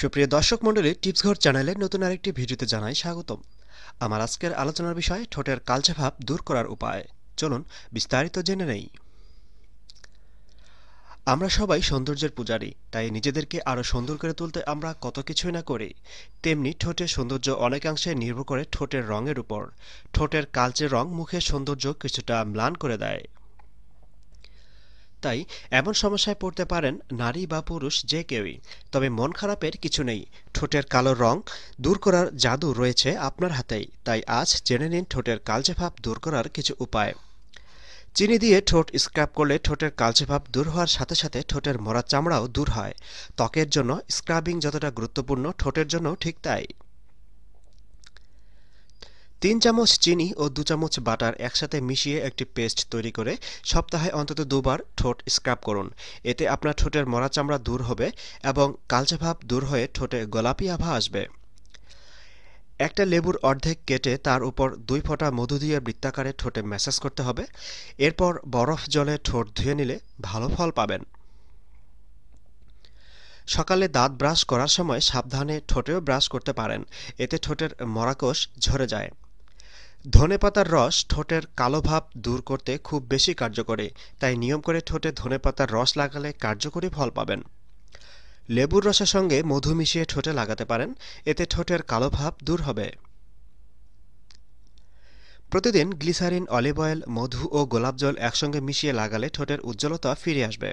সুপ্রিয় দর্শক মণ্ডলী টিপস ঘর চ্যানেলের নতুন আরেকটি ভিডিওতে জানাই স্বাগতম। আমার আজকের আলোচনার বিষয়, ঠোঁটের কালচে ভাব দূর করার উপায়। চলুন বিস্তারিত জেনে নেই। আমরা সবাই সৌন্দর্যের পূজারী, তাই নিজেদেরকে আরও সুন্দর করে তুলতে আমরা কত কিছুই না করি। তেমনি ঠোঁটের সৌন্দর্য অনেকাংশে নির্ভর করে ঠোঁটের রঙের উপর। ঠোঁটের কালচে রং মুখের সৌন্দর্য কিছুটা ম্লান করে দেয়। তাই এমন সমস্যায় পড়তে পারেন নারী বা পুরুষ যে কেউই। তবে মন খারাপের কিছু নেই। ঠোঁটের কালো রং দূর করার জাদু রয়েছে আপনার হাতেই। তাই আজ জেনে নিন ঠোঁটের কালচে ভাব দূর করার কিছু উপায়। চিনি দিয়ে ঠোঁট স্ক্রাব করলে ঠোঁটের কালচে ভাব দূর হওয়ার সাথে সাথে ঠোঁটের মরা চামড়াও দূর হয়। ত্বকের জন্য স্ক্রাবিং যতটা গুরুত্বপূর্ণ, ঠোঁটের জন্য ঠিক তাই। তিন চামচ চিনি ও দু চামচ বাটার একসাথে মিশিয়ে একটি পেস্ট তৈরি করে সপ্তাহে অন্তত দুবার ঠোঁট স্ক্রাব করুন। এতে আপনার ঠোঁটের মরা চামড়া দূর হবে এবং কালচে ভাব দূর হয়ে ঠোঁটে গোলাপি আভা আসবে। একটা লেবুর অর্ধেক কেটে তার উপর দুই ফোঁটা মধু দিয়ে বৃত্তাকারে ঠোঁটে ম্যাসাজ করতে হবে। এরপর বরফ জলে ঠোঁট ধুয়ে নিলে ভালো ফল পাবেন। সকালে দাঁত ব্রাশ করার সময় সাবধানে ঠোঁটেও ব্রাশ করতে পারেন। এতে ঠোঁটের মরাকোষ ঝরে যায়। ধনেপাতার রস ঠোঁটের কালো ভাব দূর করতে খুব বেশি কার্যকরী, তাই নিয়ম করে ঠোঁটে ধনেপাতার রস লাগালে কার্যকরী ফল পাবেন। লেবুর রসের সঙ্গে মধু মিশিয়ে ঠোঁটে লাগাতে পারেন, এতে ঠোঁটের কালো ভাব দূর হবে। প্রতিদিন গ্লিসারিন, অলিভ অয়েল, মধু ও গোলাপ জল একসঙ্গে মিশিয়ে লাগালে ঠোঁটের উজ্জ্বলতা ফিরে আসবে।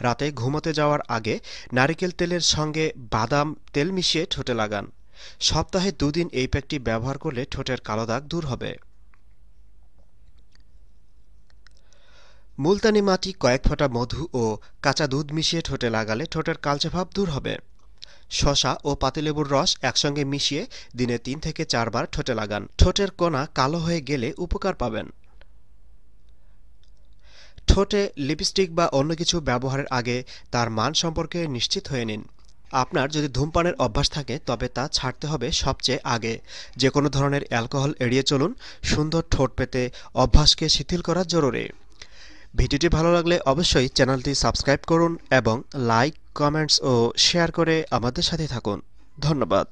রাতে ঘুমোতে যাওয়ার আগে নারিকেল তেলের সঙ্গে বাদাম তেল মিশিয়ে ঠোঁটে লাগান। সপ্তাহে দুদিন এই প্যাকটি ব্যবহার করলে ঠোঁটের কালো দাগ দূর হবে। মুলতানি মাটি, কয়েক ফোঁটা মধু ও কাঁচা দুধ মিশিয়ে ঠোঁটে লাগালে ঠোঁটের কালচে ভাব দূর হবে। শশা ও পাতিলেবুর রস একসঙ্গে মিশিয়ে দিনে তিন থেকে চারবার ঠোঁটে লাগান। ঠোঁটের কোনা কালো হয়ে গেলে উপকার পাবেন। ঠোঁটে লিপস্টিক বা অন্য কিছু ব্যবহারের আগে তার মান সম্পর্কে নিশ্চিত হয়ে নিন। আপনার যদি ধূমপানের অভ্যাস থাকে, তবে তা ছাড়তে হবে সবচেয়ে আগে। যে কোনো ধরনের অ্যালকোহল এড়িয়ে চলুন, সুন্দর ঠোঁট পেতে অভ্যাসকে শিথিল করা জরুরি। ভিডিওটি ভালো লাগলে অবশ্যই চ্যানেলটি সাবস্ক্রাইব করুন এবং লাইক, কমেন্টস ও শেয়ার করে আমাদের সাথে থাকুন। ধন্যবাদ।